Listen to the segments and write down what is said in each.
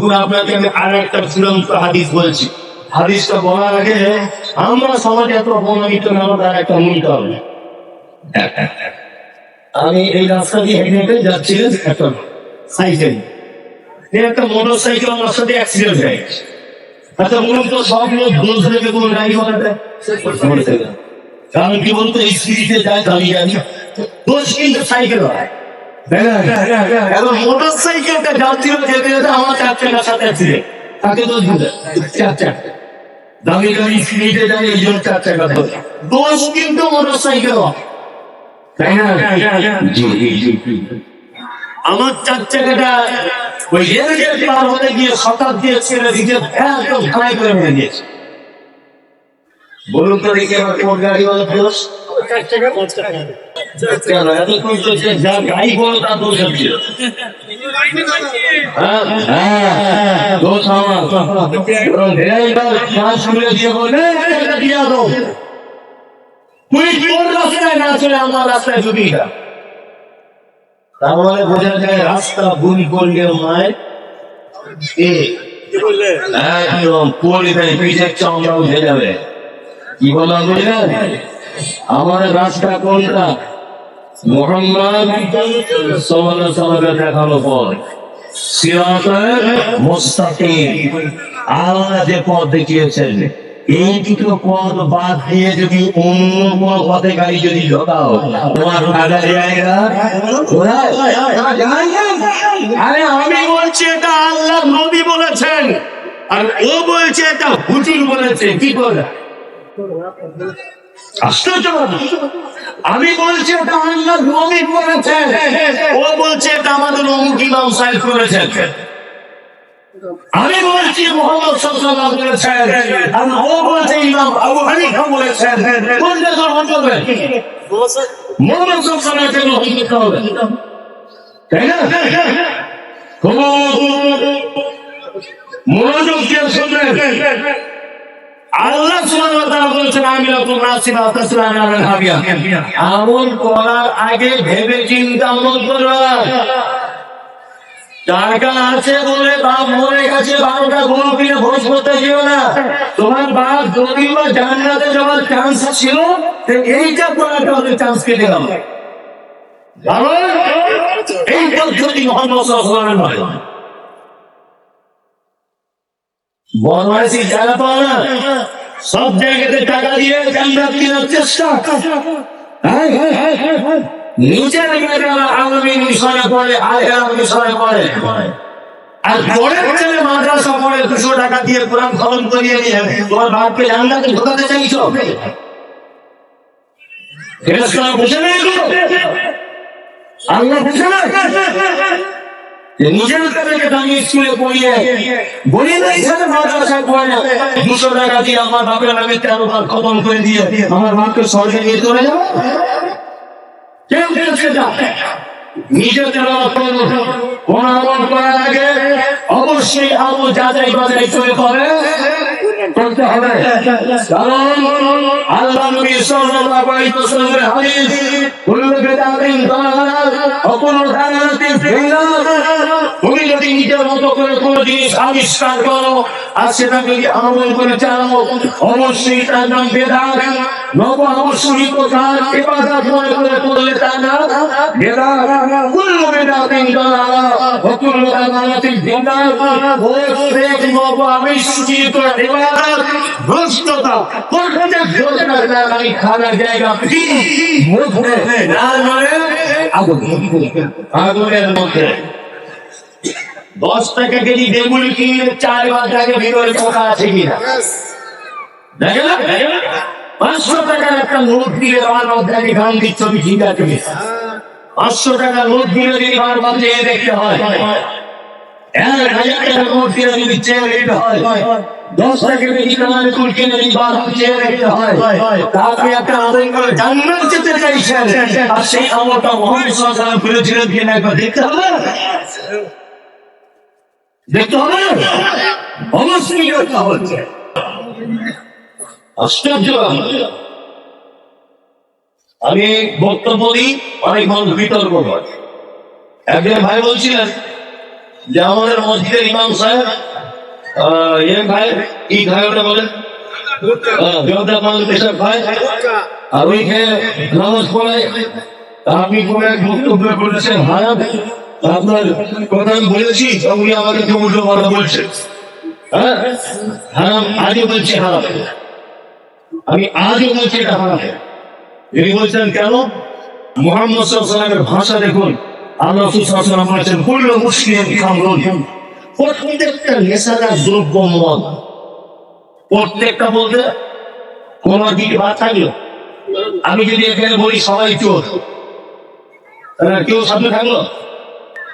এখন আপনাকে আমি আর একটা চূড়ান্ত হাদিস বলছি। হাদিসটা বলার আগে আমরা সমাজে এত অপমানিত না তার একটা মূল কারণ। আমি এই রাস্তা দিয়ে হেঁটে হেঁটে যাচ্ছি একটা সাইকেল। একটা মোটর সাইকেল আমার সাথে অ্যাক্সিডেন্ট হয়ে গেছে। আচ্ছা বলুন তো সব লোক দোষ দেবে কোন গাড়ি বানাতে কারণ কি বলতো এই স্পিডে যায় আমি জানি দোষ কিন্তু সাইকেল হয়? এখন মোটর সাইকেলটা যাচ্ছিল যেতে যেতে আমার চার চাকার সাথে অ্যাক্সিডেন্ট তাকে দোষ দিবে চার চাকা দামি গাড়ি স্পিডে যায় এই জন্য চার চাকা দোষ দোষ কিন্তু মোটর সাইকেল তাই না? আমার চার চাকাটা ওই রেল গেট পার হতে গিয়ে শতাব্দী দিয়ে ছেড়ে দিকে একদম ঢালাই করে মেরে দিয়েছে। বলুন তো দেখি আমার কোন গাড়ি বলে দোষ কেন এতক্ষণ তো সে যা গাড়ি বলো তা দোষ আমার। বরং ড্রাইভার কাজ শুনে দিয়ে বলে, "এই, এটা দিয়ে দাও।" তুই তোর রাস্তায় না চলে আমার রাস্তায় ছুটি তার মানে বোঝা যায় রাস্তা ভুল করলে যাবে কি বলা বুঝলেন আমার রাস্তা কোনটা মোহাম্মদ সাল্লামের দেখানো পর সিরাতের মুস্তাকিম আল্লাহ যে পথ দেখিয়েছেন, এই দুটো পথ বাদ দিয়ে যদি অন্য কোনো পথে গাড়ি যদি ঢোকাও, তোমার জায়গা আরে আমি বলছি এটা আল্লাহ নবী বলেছেন, আর ও বলছে এটা হুজুর বলেছে, কি করে? আশ্চর্য। আমি বলছি এটা আল্লাহ নবী বলেছেন ও বলছে এটা আমাদের অমুক ইমাম সাহেব করেছেন। আমি বলছি মোহাম্মদ আর ও বলছে ইমাম আবু হানিফা বলেছেন। কোনটা গ্রহণ করবে মোহাম্মদ হবে। তাই না? মনোযোগ আল্লাহ করতে যেও তোমার বাপ যদি বা যাওয়ার চান্স ছিল এইটা করাটা ওদের চান্স কেটে গেল। কারণ এই পদ্ধতি আলাইহি ওয়া সাল্লাম বদমাইশি জায়গা পাও না সব জায়গাতে টাকা দিয়ে জান্নাত কেনার চেষ্টা। হ্যাঁ, হ্যাঁ, হ্যাঁ। নিজের মেয়েরা আগামী মিশনে পড়ে মিশনে পড়ে। আর পরের ছেলে মাদ্রাসা পড়ে দুশো টাকা দিয়ে কোরআন খরচ করিয়ে নিয়ে তোমার বাপকে জান্নাতে ঢোকাতে চাইছো? বুঝে নেই আল্লাহ বুঝে নিজের কাছে দামি স্কুলে পড়িয়ে হিসাবে দুশো টাকা দিয়ে আমার বাপের নামে তেরো খতম করে দিয়ে আমার সরকারি নিয়ে চলে যাব কেউ বলছে না। নিজে তেলাওয়াত করো কোন আমল করার আগে অবশ্যই করে করে কোনো জিনিস আবিষ্কার করো আর সেটা যদি আমল করে চালাও অবশ্যই তার নাম বেদাত। নব অবশ্যই কোথায়? ইবাদত করে করলে তার নাম বেদাত। কুল্লু বিদআতিন দালাল ওয়া কুল্লু দালালাতিন ফিন্নার প্রত্যেক নব? আবিষ্কৃত ইবাদত ভ্রষ্টতা। কোনটা ভ্রষ্টতা লাগাই খানার জায়গা। মুখে না মানে আগুন। আগুনের মধ্যে। দশ টাকা কেজি বেগুন কিনে চার ঘন্টাকে ভিতরে পোকা আছে কিনা? দেখে না? পাঁচশো টাকার একটা নোট দিয়ে আমার মধ্যে আমি গান দিচ্ছ আমি ঠিক আছে পাঁচশো টাকা নোট দিলে যদি আমার মধ্যে এ দেখতে হয় টাকা নোট দেখতে হয় টাকা হয় দেখতে হবে আমি বক্তব্য দিই অনেক মানুষ বিতর্ক করে। একজন ভাই বলছিলেন যে আমাদের মসজিদের ইমাম সাহেব খায় কি খায় ওটা বলে আহ, জর্দা পান পেশাব খায় পড়ায় কোনো এক বক্তব্য করেছেন? আপনার কথা আমি বলেছি উনি আমাকে কেউ উল্টো কথা বলছেন হ্যাঁ? হারাম আজও বলছি হারাম। আমি আজও বলছি এটা হারাম। তিনি বলছেন, কেন? মোহাম্মদ সাল্লামের ভাষা দেখুন। আল্লাহ সুসাল্লাম বলেছেন কুল্ল মুসলিম খামরুন প্রত্যেকটা নেশাদার দ্রব্য মদ প্রত্যেকটা বলতে কোন দিক বা থাকল। আমি যদি এখানে বলি, সবাই চোর। কেউ সামনে থাকল?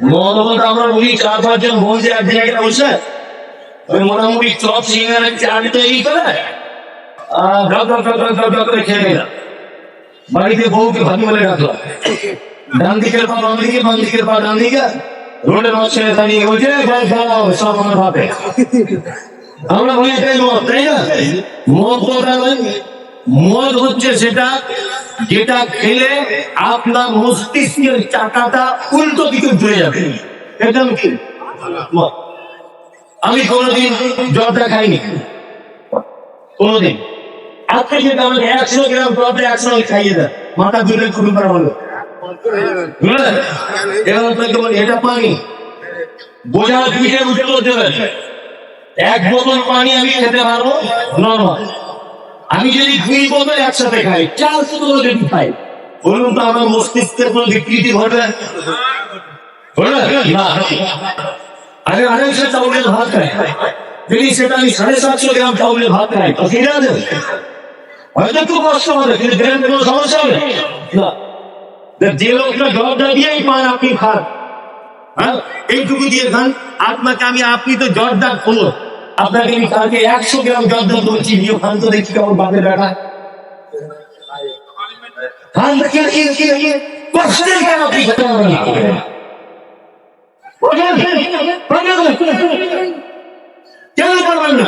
বলতে আমরা বুঝি চার পাঁচজন বসে এক জায়গায় বসে। ওই মোটামুটি চপ সিঙ্গার চাল তৈরি করে। খেয়ে বাড়িতে বউকে ভাবি বলে রাখলাম ডান দিকের পা বাম দিকে বাম দিকের পা ডান দিকে। রোডের মাঝখানে দাঁড়িয়ে বলছে "ভাই, সব আমার ভাবে আমরা বলি এটাই মদ তাই না? কোনটা নয়? মদ হচ্ছে সেটা, যেটা খেলে আপনার মস্তিষ্কের চাকাটা উল্টো দিকে ঘুরে যাবে। এটা কি? আমি কোনোদিন জলটা খাইনি। কোনোদিন। আজকে যেটা আমাকে একশো গ্রাম জলটা একসঙ্গে খাইয়ে দেয় মাথা ঘুরে খুবই করা হলো এটা পানি। বোঝার পিঠে উঠে এক বোতল পানি আমি খেতে পারব নর্মাল আমি যদি দুই বোতল একসাথে খাই, চার বোতল যদি খাই, বলুন তো আমার মস্তিষ্কের কোনো বিকৃতি? না? আরে আড়াইশো চাউলের ভাত খাই যদি সেটা আমি সাড়ে সাতশো গ্রাম চাউলের ভাত খাই তো ঠিক আছে হয়তো একটু কষ্ট হবে, কিন্তু গ্রামে কোনো সমস্যা হবে? না। যে লোকটা জবটা দিয়েই পান, আপনি খান। হ্যাঁ? এইটুকু দিয়ে খান। আপনাকে আমি আপনি তো জ্বর ডাক হলো আপনাকে আমি কালকে একশো গ্রাম ডাক বলছি নিয়ে খান তো দেখি কেমন বাপের বেটা। খান দেখি আর কি- কি- কি- কষ্টের কেন। কেন পারবেন না?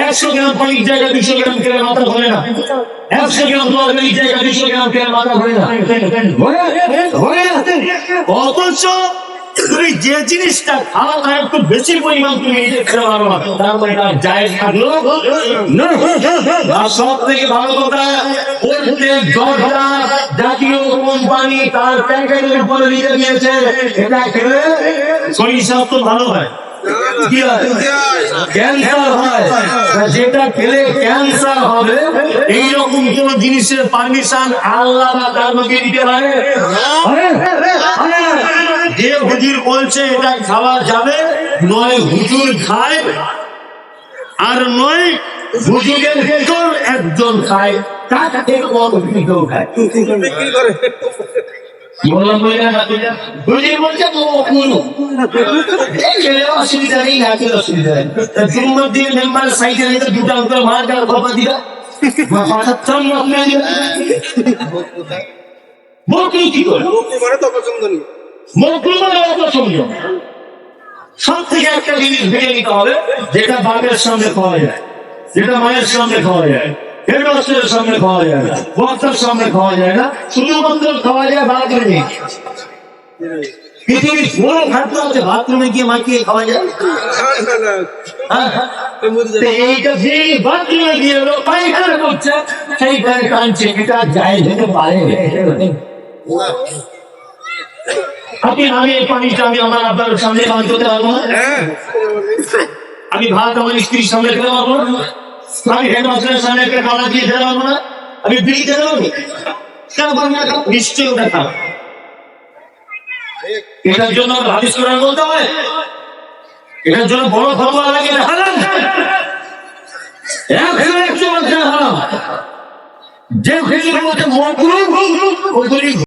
একশো গ্রাম পানির জায়গায় দুশো গ্রাম খেলে মাথা ধরে না। একশো গ্রাম জায়গায় দুশো গ্রাম খেলে মাথা না? অথচ তুমি যে জিনিসটা খাও তার একটু বেশি পরিমাণ তুমি খেতে পারো না তার মানে থাকল। আর সব থেকে ভালো কথা প্রত্যেক দশটা জাতীয় কোম্পানি তার প্যাকেটের উপরে লিখে দিয়েছে এটা খেলে শরীর স্বাস্থ্য ভালো হয়। কি হয়? ক্যান্সার হয়। যেটা খেলে ক্যান্সার হবে এইরকম কোন জিনিসের পারমিশন আল্লাহ বা তার নবী দিতে পারে? যে হুজুর বলছে, এটা খাওয়া যাবে, নয় হুজুর খায়, আর নয় হুজুরের ভেতর একজন খায়, তার থেকে কেউ খায়। অসুবিধা নেই অসুবিধা নেই। মেম্বার সাইডে দুটো অঙ্কের মার দিলা বলতেই কি করে? মকলুমের অপছন্দ সব থেকে একটা জিনিস ভেঙে হবে, যেটা বাপের সামনে খাওয়া যায়, যেটা মায়ের সামনে খাওয়া যায়, হেডমাস্টারের সামনে খাওয়া যায় না বক্তার সামনে খাওয়া যায় না, শুধুমাত্র খাওয়া যায় বাথরুমে পৃথিবীর কোনো বাথরুমে গিয়ে মাখিয়ে খাওয়া যায়। হ্যাঁ? তো এইটা যেই বাথরুমে গিয়ে পায়খানা করছে কাঁদছে এটা যায় যেতে পারে। আপনি আমি এই পানিটা আমি আমার আপনার সামনে পান করতে পারব আমি ভাত আমার স্ত্রীর সামনে খেতে পারব না। আমি হেডমাস্টারের সামনে একটা খাবার দিয়ে খেতে পারব না। আমি বিড়ি খেতে পারব কেন পারব না নিশ্চয়ই ওটা খাব এটার জন্য হাদিস কোরআন বলতে হয় এটার জন্য বড় ফতোয়া লাগে হারাম। একশো একশো বলছে হারাম। যে খেজুরের মধ্যে মকরুহ ওগুলি